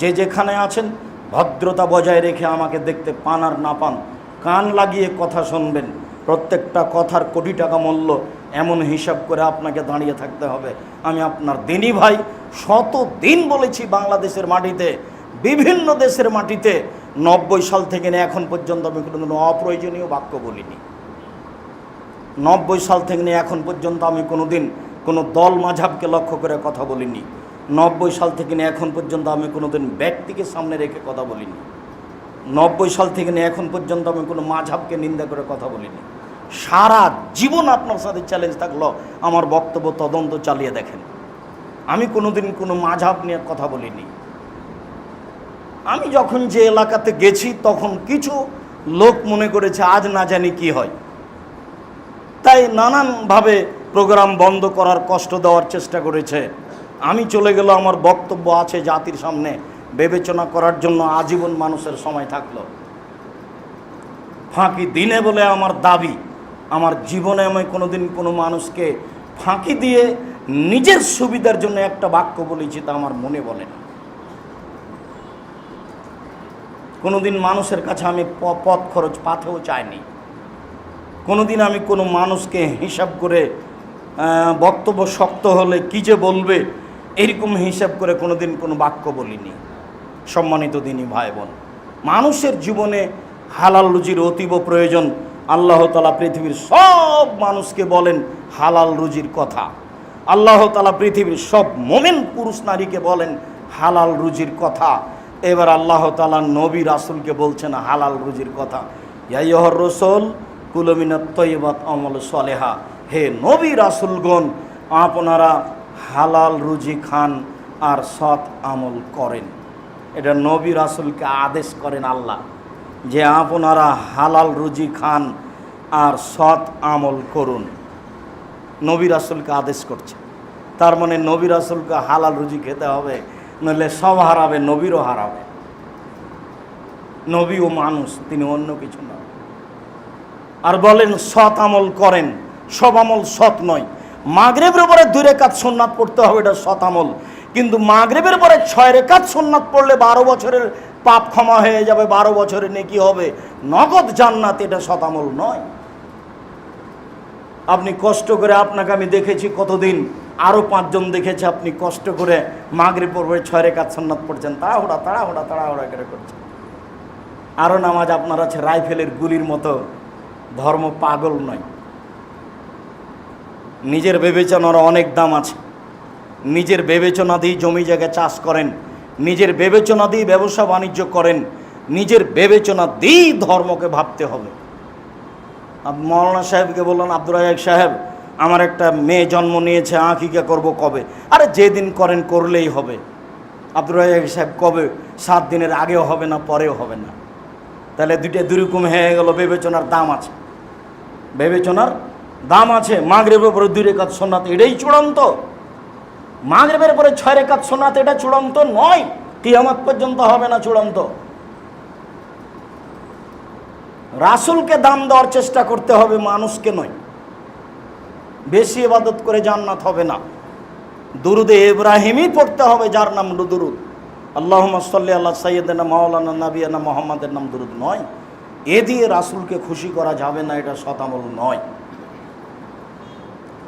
যে যেখানে আছেন, ভদ্রতা বজায় রেখে আমাকে দেখতে পান আর না পান, কান লাগিয়ে কথা শুনবেন। প্রত্যেকটা কথার কোটি টাকা মূল্য এমন হিসাব করে আপনাকে দাঁড়িয়ে থাকতে হবে। আমি আপনার দিনই ভাই শত দিন বলেছি বাংলাদেশের মাটিতে, বিভিন্ন দেশের মাটিতে, নব্বই সাল থেকে নিয়ে এখন পর্যন্ত আমি কোনো অপ্রয়োজনীয় বাক্য বলিনি। নব্বই সাল থেকে নিয়ে এখন পর্যন্ত আমি কোনো দিন কোনো দল মাঝাবকে লক্ষ্য করে কথা বলিনি। নব্বই সাল থেকে নিয়ে এখন পর্যন্ত আমি কোনো দিন ব্যক্তিকে সামনে রেখে কথা বলিনি। নব্বই সাল থেকে নিয়ে এখন পর্যন্ত আমি কোনো মাঝাবকে নিন্দা করে কথা বলিনি। সারা জীবন আপনার সাথে চ্যালেঞ্জ থাকল, আমার বক্তব্য তদন্ত চালিয়ে দেখেন। আমি কোনোদিন কোনো মাঝাব নিয়ে কথা বলিনি। আমি যখন যে এলাকাতে গেছি, তখন কিছু লোক মনে করেছে, আজ না জানি কি হয়। তাই নানানভাবে প্রোগ্রাম বন্ধ করার কষ্ট দেওয়ার চেষ্টা করেছে। আমি চলে গেল, আমার বক্তব্য আছে জাতির সামনে। বিবেচনা করার জন্য আজীবন মানুষের সময় থাকল। ফাঁকি দিনে বলে আমার দাবি, আমার জীবনে আমি কোনোদিন কোনো মানুষকে ফাঁকি দিয়ে নিজের সুবিধার জন্য একটা বাক্য বলেছি তা আমার মনে বলে না। কোনোদিন মানুষের কাছে আমি পথ খরচ পাথেও চাইনি। কোনোদিন আমি কোনো মানুষকে হিসাব করে বক্তব্য শক্ত হলে কী যে বলবে এরকম হিসাব করে কোনোদিন কোনো বাক্য বলিনি। সম্মানিত দিনী ভাই বোন মানুষের জীবনে হালাল রুজির অতীব প্রয়োজন। আল্লাহ তালা পৃথিবীর সব মানুষকে বলেন হালাল রুজির কথা। আল্লাহ তালা পৃথিবীর সব মোমেন পুরুষ নারীকে বলেন হালাল রুজির কথা। এবার আল্লাহ তালা নবী রাসুলকে বলছেন হালাল রুজির কথা। ইয়াইহর রসুল কুলমিনাত তৈবাত আমল সলেহা। হে নবী রাসুলগণ, আপনারা হালাল রুজি খান আর সৎ আমল করেন। এটা নবী রাসুলকে আদেশ করেন আল্লাহ যে আপনারা হালাল রুজি খান আর সৎ আমল করুন। নবী রাসুলকে আদেশ করছে। তার মানে নবী রাসুলকে হালাল রুজি খেতে হবে, নইলে সব হারাবে, নবীরও হারাবে। নবী ও মানুষ, তিনি অন্য কিছু না আর বলেন, সৎ আমল করেন। সব আমল সৎ নয়। মাগরেবের পরে দুই রেখাত সোননাথ পড়তে হবে, এটা শতামল কিন্তু মাগরেবের পরে ছয় রেখাত সোননাথ পড়লে বারো বছরের পাপ ক্ষমা হয়ে যাবে, বারো বছরে নেকি হবে। নগদ জান্নাত এটা শতামল নয়। আপনি কষ্ট করে, আপনাকে আমি দেখেছি কতদিন আরও পাঁচজন দেখেছে আপনি কষ্ট করে মাগরে পড়বে ছয় রেখাত সোননাথ পড়ছেন, তাড়াহুড়া তাড়াহুড়া তাড়াহুড়া করে করছেন। আরও নামাজ আপনার আছে রাইফেলের গুলির মতো, ধর্ম পাগল নয়। নিজের বিবেচনার অনেক দাম আছে। নিজের বিবেচনা দিয়ে জমি জায়গায় চাষ করেন, নিজের বিবেচনা দিয়ে ব্যবসা বাণিজ্য করেন, নিজের বিবেচনা দিয়েই ধর্মকে ভাবতে হবে। মৌলানা সাহেবকে বললেন আব্দুল রাজাক সাহেব, আমার একটা মেয়ে জন্ম নিয়েছে, আঁকিকা করব কবে? আরে, যেদিন করেন, করলেই হবে। আব্দুল রাজাক সাহেব কবে? সাত দিনের আগেও হবে না, পরেও হবে না। তাহলে দুইটা দুরকম হয়ে গেল, বিবেচনার দাম আছে। বিবেচনার দাম আছে, মাগরেবের উপরে দুই রেখাত সোনাত এটাই চূড়ান্ত। মাগরেবের পরে ছয় রেখাত সোনাত এটা চূড়ান্ত নয়, কিয়ামত পর্যন্ত হবে না চূড়ান্ত। রাসুলকে দাম দেওয়ার চেষ্টা করতে হবে, মানুষকে নয়। বেশি ইবাদত করে জান্নাত হবে না। দুরুদে ইব্রাহিমই পড়তে হবে, যার নাম দুরুদ আল্লাহ সাল্লি আল্লাহ সাইয়েদানা মাওলানা নাবিয়ানা মোহাম্মদের নাম দুরুদ নয়। এ দিয়ে রাসুলকে খুশি করা যাবে না, এটা শতামল নয়।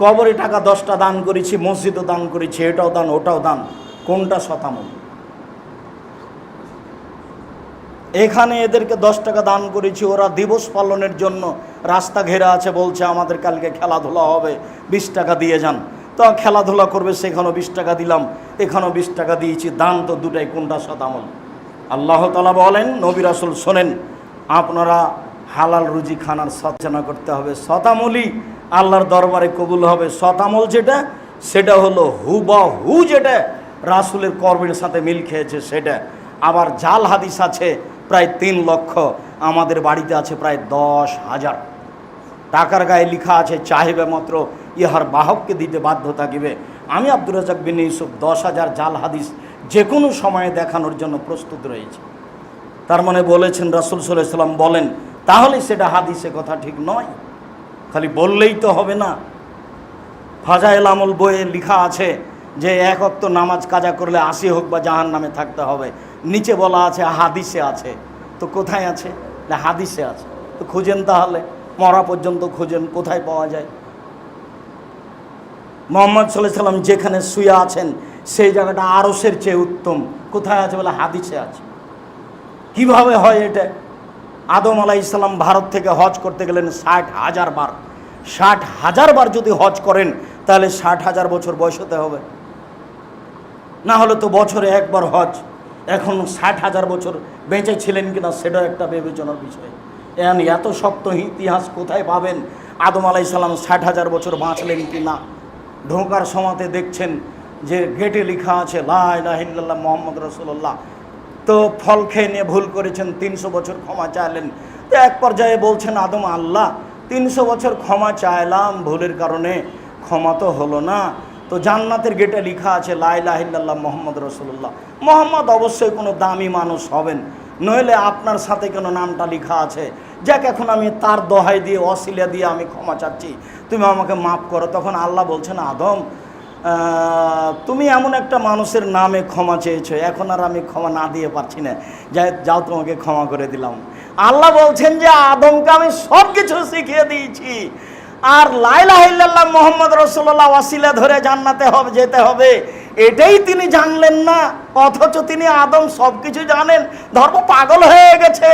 কবরে টাকা দশটা দান করেছি, মসজিদও দান করেছি, এটাও দান, ওটাও দান, কোনটা শতামল এখানে এদেরকে দশ টাকা দান করেছি, ওরা দিবস পালনের জন্য রাস্তা ঘেরা আছে, বলছে আমাদের কালকে খেলাধুলা হবে, বিশ টাকা দিয়ে যান। তো খেলাধুলা করবে, সেখানেও বিশ টাকা দিলাম, এখানেও বিশ টাকা দিয়েছি, দান তো দুটাই, কোনটা শতামল আল্লাহ তালা বলেন, নবী রাসুল শোনেন, আপনারা হালাল রুজি খানার সচেনা করতে হবে শতামলই আল্লাহর দরবারে কবুল হবে। শতামল যেটা, সেটা হলো হু বা হু যেটা, রাসুলের কর্মের সাথে মিল খেয়েছে সেটা। আবার জাল হাদিস আছে, প্রায় তিন লক্ষ, আমাদের বাড়িতে আছে প্রায় দশ হাজার। টাকার গায়ে লিখা আছে, চাহিবে মাত্র, ইহার বাহককে দিতে বাধ্য থাকিবে। আমি আব্দুর রাজাক বিন ইউসুফ, দশ হাজার জাল হাদিস যে কোনো সময়ে দেখানোর জন্য প্রস্তুত রয়েছে। তার মানে বলেছেন রাসুল সাল্লাম বলেন, তাহলে সেটা হাদিসে কথা ঠিক নয়। খালি বললেই তো হবে না। ফাজাইল আমল বইয়ে লেখা আছে যে এক অক্ত নামাজ কাজা করলে আসি হোক বা জাহান নামে থাকতে হবে। নিচে বলা আছে হাদিসে আছে। তো কোথায় আছে? না, হাদিসে আছে। তো খুঁজেন তাহলে, মরা পর্যন্ত খুঁজেন, কোথায় পাওয়া যায়? মোহাম্মদ সাল্লাম যেখানে শুয়ে আছেন, সেই জায়গাটা আরসের চেয়ে উত্তম। কোথায় আছে বলে? হাদিসে আছে। কীভাবে হয় এটা? আদম আলাহ ইসলাম ভারত থেকে হজ করতে গেলেন ষাট হাজার বার। ষাট হাজার বার যদি হজ করেন, তাহলে ষাট হাজার বছর বয়স হতে হবে। না হলে তো বছরে একবার হজ। এখন ষাট হাজার বছর বেঁচে ছিলেন কিনা, সেটাও একটা বিবেচনার বিষয়। এখন এত শক্ত ইতিহাস কোথায় পাবেন? আদম আলাই সাল্লাম ষাট হাজার বছর বাঁচলেন কি না ঢোকার সময়তে দেখছেন যে গেটে লেখা আছে লাহিল্লাহ মোহাম্মদ রসুল্লাহ তো ফল খেয়ে নিয়ে ভুল করেছেন, তিনশো বছর ক্ষমা চাইলেন। তো এক পর্যায়ে বলছেন, আদম আল্লাহ তিনশো বছর ক্ষমা চাইলাম, ভুলের কারণে ক্ষমা তো হলো না। তো জান্নাতের গেটে লিখা আছে লাইলাহিল্লাহ মোহাম্মদ রসুল্লাহ মোহাম্মদ অবশ্যই কোনো দামি মানুষ হবেন, নইলে আপনার সাথে কেন নামটা লেখা আছে, যাক এখন আমি তার দোহাই দিয়ে অশিলা দিয়ে আমি ক্ষমা চাচ্ছি। তুমি আমাকে মাফ করো, তখন আল্লাহ বলছেন আদম তুমি এমন একটা মানুষের নামে ক্ষমা চেয়েছো, এখন আর আমি ক্ষমা না দিয়ে পারছি না। যাই যাও তোমাকে ক্ষমা করে দিলাম। আল্লাহ বলছেন যে আদমকে আমি সব কিছু শিখিয়ে দিয়েছি। আর লাইলা ইল্লাল্লাহ মোহাম্মদ রসুল্লাহ ওয়াসিলা ধরে জান্নাতে হবে, যেতে হবে। এটাই তিনি জানলেন না, অথচ তিনি আদম সব কিছু জানেন। ধর্ম পাগল হয়ে গেছে।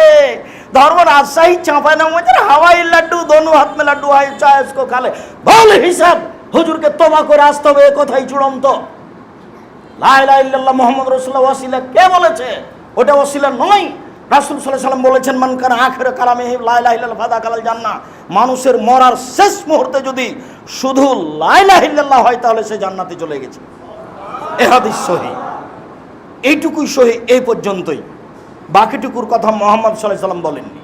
ধর্ম রাজশাহী চাঁপাই নামাজের হাওয়াই লাড্ডু, দনু হাত লাড্ডু, হাই চায়সকো খালে। বল হিসাব, হুজুরকে তোমা করে আসতে হবে, এ কথাই চূড়ান্ত। লাইলা ইল্লাল্লাহ মোহাম্মদ রসুল্লাহ ওয়াসিলা কে বলেছে? ওটা ওয়াসিলা নয়। রাসুল সাল্লাহ সাল্লাম বলেছেন, মান কান আখের কালামে লাইলা ইল্লাল্লাহ, ফাদা কালাল জান্না মানুষের মরার শেষ মুহূর্তে যদি শুধু লাইলা ইল্লাল্লাহ হয়, তাহলে সে জান্নাতে চলে গেছে। এ হাদিস সহি। এইটুকুই সহি, এই পর্যন্তই। বাকিটুকুর কথা মোহাম্মদ সাল্লাহ সাল্লাম বলেননি।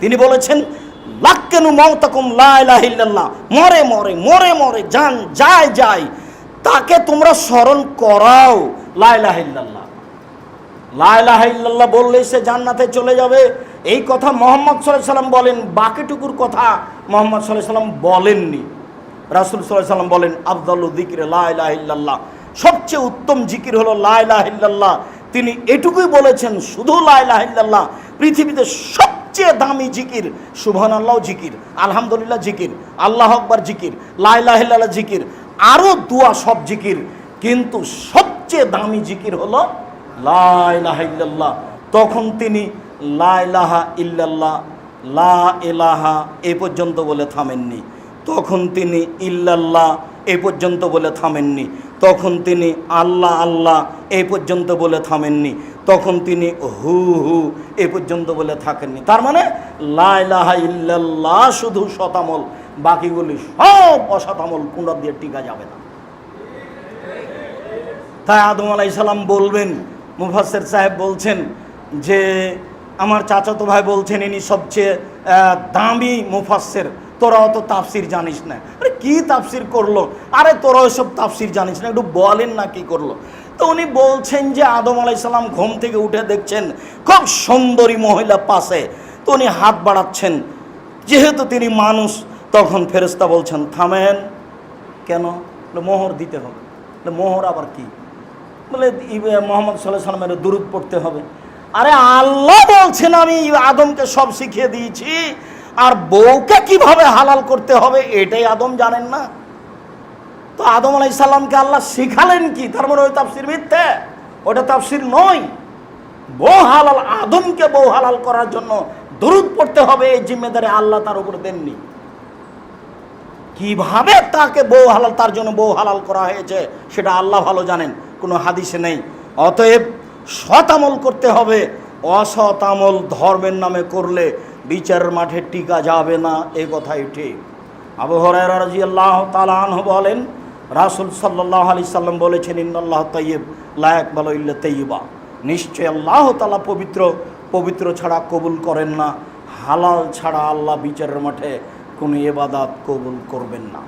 তিনি বলেছেন, লাক্কেনু মমতাকুম লাইলাহিল্লাহ মরে মরে মরে মরে, যান, যায় যায়, তাকে তোমরা স্মরণ করাও লাইলাহিল্লাহ লাইলাহিল্লাহ বললে সে জান্নাতে চলে যাবে। এই কথা মোহাম্মদ সাল্লাহ সাল্লাম বলেন, বাকিটুকুর কথা মোহাম্মদ সাল্লাহ সাল্লাম বলেননি। রাসুল সাল্লাহ সাল্লাম বলেন, আফদাল দিকিরে লাইলাহিল্লাহ সবচেয়ে উত্তম জিকির হলো লাইলাহিল্লাহ তিনি এটুকুই বলেছেন, শুধু লাইলাহিল্লাহ পৃথিবীতে সবচেয়ে দামি জিকির সুবহান আল্লাহ জিকির, আলহামদুলিল্লাহ জিকির, আল্লাহ আকবার জিকির লাইলাহিল্লাহ জিকির আরও দুয়া সব জিকির, কিন্তু সবচেয়ে দামি জিকির হলো লাইলাহিল্লাহ তখন তিনি লাইলাহা ইল্লাল্লাহ লা এলাহা এ পর্যন্ত বলে থামেননি। তখন তিনি ইল্লাল্লাহ এ পর্যন্ত বলে থামেননি। তখন তিনি আল্লাহ আল্লাহ এই পর্যন্ত বলে থামেননি। তখন তিনি হু হু এ পর্যন্ত বলে থাকেননি। তার মানে লাইলাহা ইল্লাল্লাহ শুধু শতামল, বাকিগুলি সব অশতামল কুণ্ডা দিয়ে টিকা যাবে না। তাই আদম আলাই সালাম বলবেন মুফাসের সাহেব বলছেন যে, আমার চাচাতো ভাই বলছেন ইনি সবচেয়ে দামি মুফাসের। তোরা অত তাফসির জানিস না। আরে কী তাফসির করল? আরে তোরা ওইসব তাফসির জানিস না। একটু বলেন না কি করল। তো উনি বলছেন যে, আদম আলাই সালাম ঘুম থেকে উঠে দেখছেন খুব সুন্দরী মহিলা পাশে। তো উনি হাত বাড়াচ্ছেন। যেহেতু তিনি মানুষ, তখন ফেরেস্তা বলছেন, থামেন। কেন? মোহর দিতে হবে। মোহর আবার কি? বলে মোহাম্মদ সাল্লাহ সাল্লামের দুরুদ পড়তে হবে। আরে আল্লাহ বলছেন, আমি আদমকে সব শিখিয়ে দিয়েছি। আর বউকে কীভাবে হালাল করতে হবে, এটাই আদম জানেন না? তো আদম আলাই সাল্লামকে আল্লাহ শিখালেন কি? তার মানে ওই তাফসির মিথ্যে। ওটা তাফসির নয়। বউ হালাল, আদমকে বউ হালাল করার জন্য দুরুদ পড়তে হবে, এই জিম্মেদারি আল্লাহ তার উপর দেননি। কীভাবে তাকে বউ হালাল, তার জন্য বউ হালাল করা হয়েছে, সেটা আল্লাহ ভালো জানেন। কোনো হাদিসে নেই। অতএব সৎ আমল করতে হবে। অসৎ আমল ধর্মের নামে করলে বিচারের মাঠে টিকা যাবে না, এ কথাই ঠিক। আবু হরাইরা রাদিয়াল্লাহু তাআলা বলেন, রাসূল সাল্লাল্লাহু আলাইহি সাল্লাম বলেছেন, ইন্নাল্লাহ তাইয়্যিব, লা ইয়াকবালু ইল্লা তাইয়্যিবা। নিশ্চয় আল্লাহ তালা পবিত্র পবিত্র ছাড়া কবুল করেন না। হালাল ছাড়া আল্লাহ বিচারের মাঠে কোনো ইবাদত কবুল করবেন না।